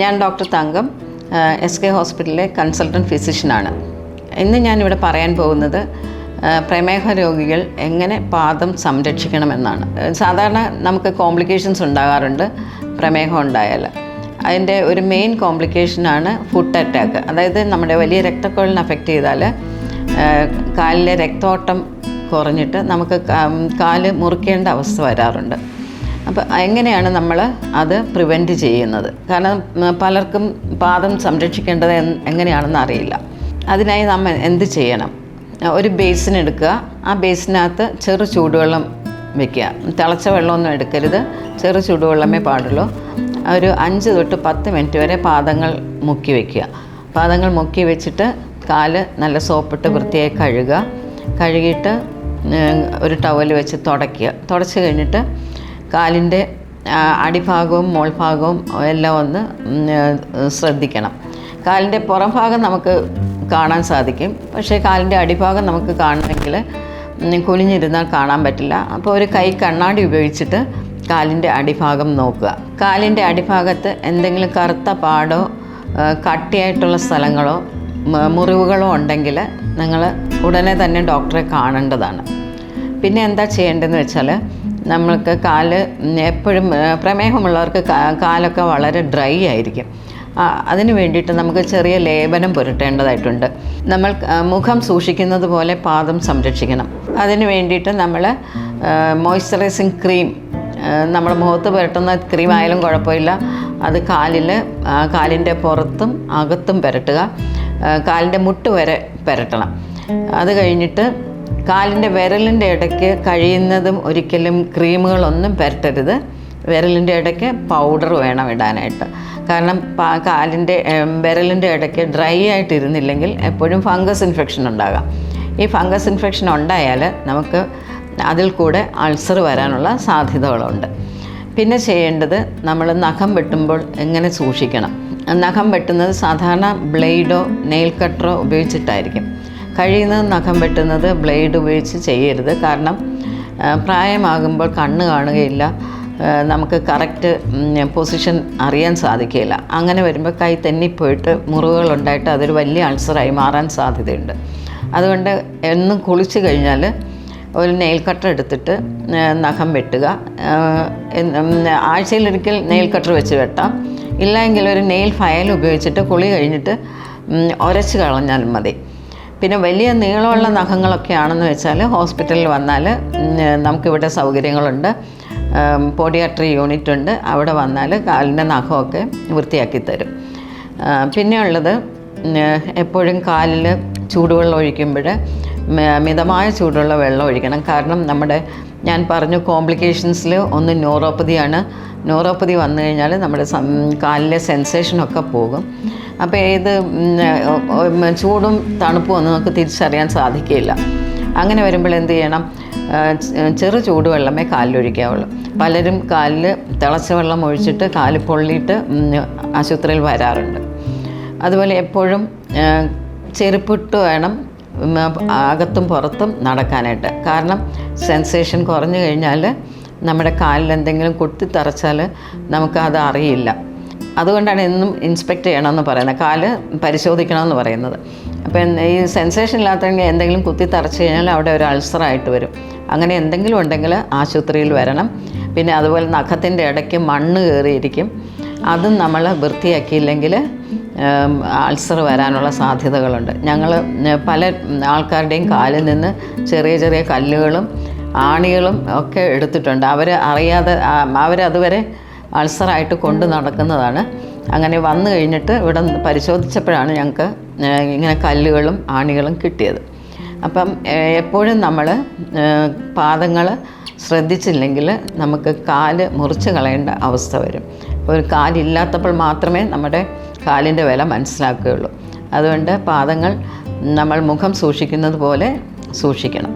ഞാൻ doctor Thankam S K ഹോസ്പിറ്റലിലെ consultant ഫിസിഷ്യനാണ്. ഇന്ന് ഞാനിവിടെ പറയാൻ പോകുന്നത് പ്രമേഹ രോഗികൾ എങ്ങനെ പാദം സംരക്ഷിക്കണമെന്നാണ്. സാധാരണ നമുക്ക് കോംപ്ലിക്കേഷൻസ് ഉണ്ടാകാറുണ്ട് പ്രമേഹം ഉണ്ടായാൽ അതിന്റെ ഒരു മെയിൻ കോംപ്ലിക്കേഷനാണ് ഫുഡ് അറ്റാക്ക് അതായത് നമ്മുടെ വലിയ രക്തക്കുഴലിനെ അഫക്റ്റ് ചെയ്താൽ കാലിലെ രക്തോട്ടം കുറഞ്ഞിട്ട് നമുക്ക് കാൽ മുറിക്കേണ്ട അവസ്ഥ വരാറുണ്ട്. അപ്പോൾ എങ്ങനെയാണ് നമ്മൾ അത് പ്രിവെന്റ് ചെയ്യുന്നത്? കാരണം പലർക്കും പാദം സംരക്ഷിക്കേണ്ടത് എങ്ങനെയാണെന്ന് അറിയില്ല. അതിനായി നമ്മൾ എന്ത് ചെയ്യണം? ഒരു ബേസിൻ എടുക്കുക. ആ ബേസിനകത്ത് ചെറു ചൂടുവെള്ളം വെക്കുക. തിളച്ച വെള്ളമൊന്നും എടുക്കരുത്. ചെറു ചൂടുവെള്ളമേ പാടുള്ളൂ. ഒരു അഞ്ച് തൊട്ട് പത്ത് മിനിറ്റ് വരെ പാദങ്ങൾ മുക്കി വയ്ക്കുക പാദങ്ങൾ മുക്കി വെച്ചിട്ട് കാൽ നല്ല സോപ്പിട്ട് വൃത്തിയായി കഴുകുക. കഴുകിയിട്ട് ഒരു ടവൽ വെച്ച് തുടയ്ക്കുക. തുടച്ച് കഴിഞ്ഞിട്ട് കാലിന്റെ അടിഭാഗവും മോൾഭാഗവും എല്ലാം ഒന്ന് ശ്രദ്ധിക്കണം. കാലിന്റെ പുറം ഭാഗം നമുക്ക് കാണാൻ സാധിക്കും. പക്ഷേ കാലിന്റെ അടിഭാഗം നമുക്ക് കാണണമെങ്കിൽ കുനിഞ്ഞിരുന്നാൽ കാണാൻ പറ്റില്ല. അപ്പോൾ ഒരു കൈ കണ്ണാടി ഉപയോഗിച്ചിട്ട് കാലിന്റെ അടിഭാഗം നോക്കുക. കാലിന്റെ അടിഭാഗത്ത് എന്തെങ്കിലും കറുത്ത പാടോ കട്ടിയായിട്ടുള്ള സ്ഥലങ്ങളോ മുറിവുകളോ ഉണ്ടെങ്കിൽ നിങ്ങൾ ഉടനെ തന്നെ ഡോക്ടറെ കാണേണ്ടതാണ്. പിന്നെ എന്താ ചെയ്യേണ്ടതെന്ന് വെച്ചാൽ നമ്മൾക്ക് കാൽ എപ്പോഴും പ്രമേഹമുള്ളവർക്ക് കാലൊക്കെ വളരെ ഡ്രൈ ആയിരിക്കും. അതിന് വേണ്ടിയിട്ട് നമുക്ക് ചെറിയ ലേപനം പുരട്ടേണ്ടതായിട്ടുണ്ട്. നമ്മൾ മുഖം സൂക്ഷിക്കുന്നത് പോലെ പാദം സംരക്ഷിക്കണം. അതിന് വേണ്ടിയിട്ട് നമ്മൾ മോയ്സ്ചറൈസിങ് ക്രീം നമ്മൾ മുഖത്ത് പുരട്ടുന്ന ക്രീം ആയാലും കുഴപ്പമില്ല. അത് കാലിൽ കാലിന്റെ പുറത്തും അകത്തും പുരട്ടുക. കാലിന്റെ മുട്ട് വരെ പുരട്ടണം. അത് കഴിഞ്ഞിട്ട് കാലിന്റെ വിരലിന്റെ ഇടയ്ക്ക് കഴിയുന്നതും ഒരിക്കലും ക്രീമുകളൊന്നും പുരട്ടരുത് വിരലിന്റെ ഇടയ്ക്ക് പൗഡർ വേണം ഇടാനായിട്ട്. കാരണം കാലിന്റെ വിരലിന്റെ ഇടയ്ക്ക് ഡ്രൈ ആയിട്ടിരുന്നില്ലെങ്കിൽ എപ്പോഴും ഫംഗസ് ഇൻഫെക്ഷൻ ഉണ്ടാകാം. ഈ ഫംഗസ് ഇൻഫെക്ഷൻ ഉണ്ടായാൽ നമുക്ക് അതിൽ കൂടെ അൾസർ വരാനുള്ള സാധ്യതകളുണ്ട്. പിന്നെ ചെയ്യേണ്ടത് നമ്മൾ നഖം വെട്ടുമ്പോൾ എങ്ങനെ സൂക്ഷിക്കണം? നഖം വെട്ടുന്നത് സാധാരണ ബ്ലേഡോ നെയിൽ കട്ടറോ ഉപയോഗിച്ചിട്ടായിരിക്കും. കഴിയുന്നത് നഖം വെട്ടുന്നത് ബ്ലേഡ് ഉപയോഗിച്ച് ചെയ്യരുത്. കാരണം പ്രായമാകുമ്പോൾ കണ്ണ് കാണുകയില്ല. നമുക്ക് കറക്റ്റ് പൊസിഷൻ അറിയാൻ സാധിക്കില്ല അങ്ങനെ വരുമ്പോൾ കൈ തെന്നിപ്പോയിട്ട് മുറിവുകളുണ്ടായിട്ട് അതൊരു വലിയ അൾസറായി മാറാൻ സാധ്യതയുണ്ട്. അതുകൊണ്ട് എന്നും കുളിച്ച് കഴിഞ്ഞാൽ ഒരു നെയിൽ കട്ടർ എടുത്തിട്ട് നഖം വെട്ടുക. ആഴ്ചയിലൊരിക്കൽ നെയിൽ കട്ടർ വെച്ച് വെട്ടാം. ഇല്ലെങ്കിൽ ഒരു നെയിൽ ഫയൽ ഉപയോഗിച്ചിട്ട് കുളി കഴിഞ്ഞിട്ട് ഉരച്ച് കളഞ്ഞാൽ മതി. പിന്നെ വലിയ നീളമുള്ള നഖങ്ങളൊക്കെ ആണെന്ന് വെച്ചാൽ ഹോസ്പിറ്റലിൽ വന്നാൽ നമുക്കിവിടെ സൗകര്യങ്ങളുണ്ട്. പോഡിയാട്രി യൂണിറ്റ് ഉണ്ട്. അവിടെ വന്നാൽ കാലിന്റെ നഖമൊക്കെ വൃത്തിയാക്കി തരും. പിന്നെ ഉള്ളത് എപ്പോഴും കാലിൽ ചൂടുവെള്ളം ഒഴിക്കുമ്പോൾ മിതമായ ചൂടുള്ള വെള്ളം ഒഴിക്കണം. കാരണം നമ്മുടെ ഞാൻ പറഞ്ഞു കോംപ്ലിക്കേഷൻസിൽ ഒന്ന് ന്യൂറോപ്പതിയാണ് ന്യൂറോപ്പതി വന്നു കഴിഞ്ഞാൽ നമ്മുടെ കാലിലെ സെൻസേഷനൊക്കെ പോകും. അപ്പോൾ ഏത് ചൂടും തണുപ്പും ഒന്നും നമുക്ക് തിരിച്ചറിയാൻ സാധിക്കില്ല. അങ്ങനെ വരുമ്പോൾ എന്ത് ചെയ്യണം? ചെറു ചൂടുവെള്ളമേ കാലിലൊഴിക്കാവുള്ളൂ. പലരും കാലിൽ തിളച്ച വെള്ളം ഒഴിച്ചിട്ട് കാൽ പൊള്ളിയിട്ട് ആശുപത്രിയിൽ വരാറുണ്ട്. അതുപോലെ എപ്പോഴും ചെരുപ്പിട്ട് വേണം അകത്തും പുറത്തും നടക്കാനായിട്ട്. കാരണം സെൻസേഷൻ കുറഞ്ഞു കഴിഞ്ഞാൽ നമ്മുടെ കാലിൽ എന്തെങ്കിലും കുത്തിത്തറച്ചാൽ നമുക്കത് അറിയില്ല. അതുകൊണ്ടാണ് എന്നും ഇൻസ്പെക്ട് ചെയ്യണമെന്ന് പറയുന്നത്. കാൽ പരിശോധിക്കണമെന്ന് പറയുന്നത്. അപ്പം ഈ സെൻസേഷൻ ഇല്ലാത്തെങ്കിൽ എന്തെങ്കിലും കുത്തി തറച്ചു കഴിഞ്ഞാൽ അവിടെ ഒരു അൾസറായിട്ട് വരും. അങ്ങനെ എന്തെങ്കിലും ഉണ്ടെങ്കിൽ ആശുപത്രിയിൽ വരണം. പിന്നെ അതുപോലെ നഖത്തിന്റെ ഇടയ്ക്ക് മണ്ണ് കയറിയിരിക്കും. അതും നമ്മൾ വൃത്തിയാക്കിയില്ലെങ്കിൽ അൾസർ വരാനുള്ള സാധ്യതകളുണ്ട്. ഞങ്ങൾ പല ആൾക്കാരുടെയും കാലിൽ നിന്ന് ചെറിയ ചെറിയ കല്ലുകളും ആണികളും ഒക്കെ എടുത്തിട്ടുണ്ട്. അവർ അറിയാതെ അവരതുവരെ അൾസറായിട്ട് കൊണ്ട് നടക്കുന്നതാണ്. അങ്ങനെ വന്നു കഴിഞ്ഞിട്ട് ഇവിടെ പരിശോധിച്ചപ്പോഴാണ് ഞങ്ങൾക്ക് ഇങ്ങനെ കല്ലുകളും ആണികളും കിട്ടിയത്. അപ്പം എപ്പോഴും നമ്മൾ പാദങ്ങൾ ശ്രദ്ധിച്ചില്ലെങ്കിൽ നമുക്ക് കാൽ മുറിച്ച് കളയേണ്ട അവസ്ഥ വരും. ഒരു കാലില്ലാത്തപ്പോൾ മാത്രമേ നമ്മുടെ കാലിന്റെ വില മനസ്സിലാക്കുകയുള്ളൂ. അതുകൊണ്ട് പാദങ്ങൾ നമ്മൾ മുഖം സൂക്ഷിക്കുന്നത് പോലെ സൂക്ഷിക്കണം.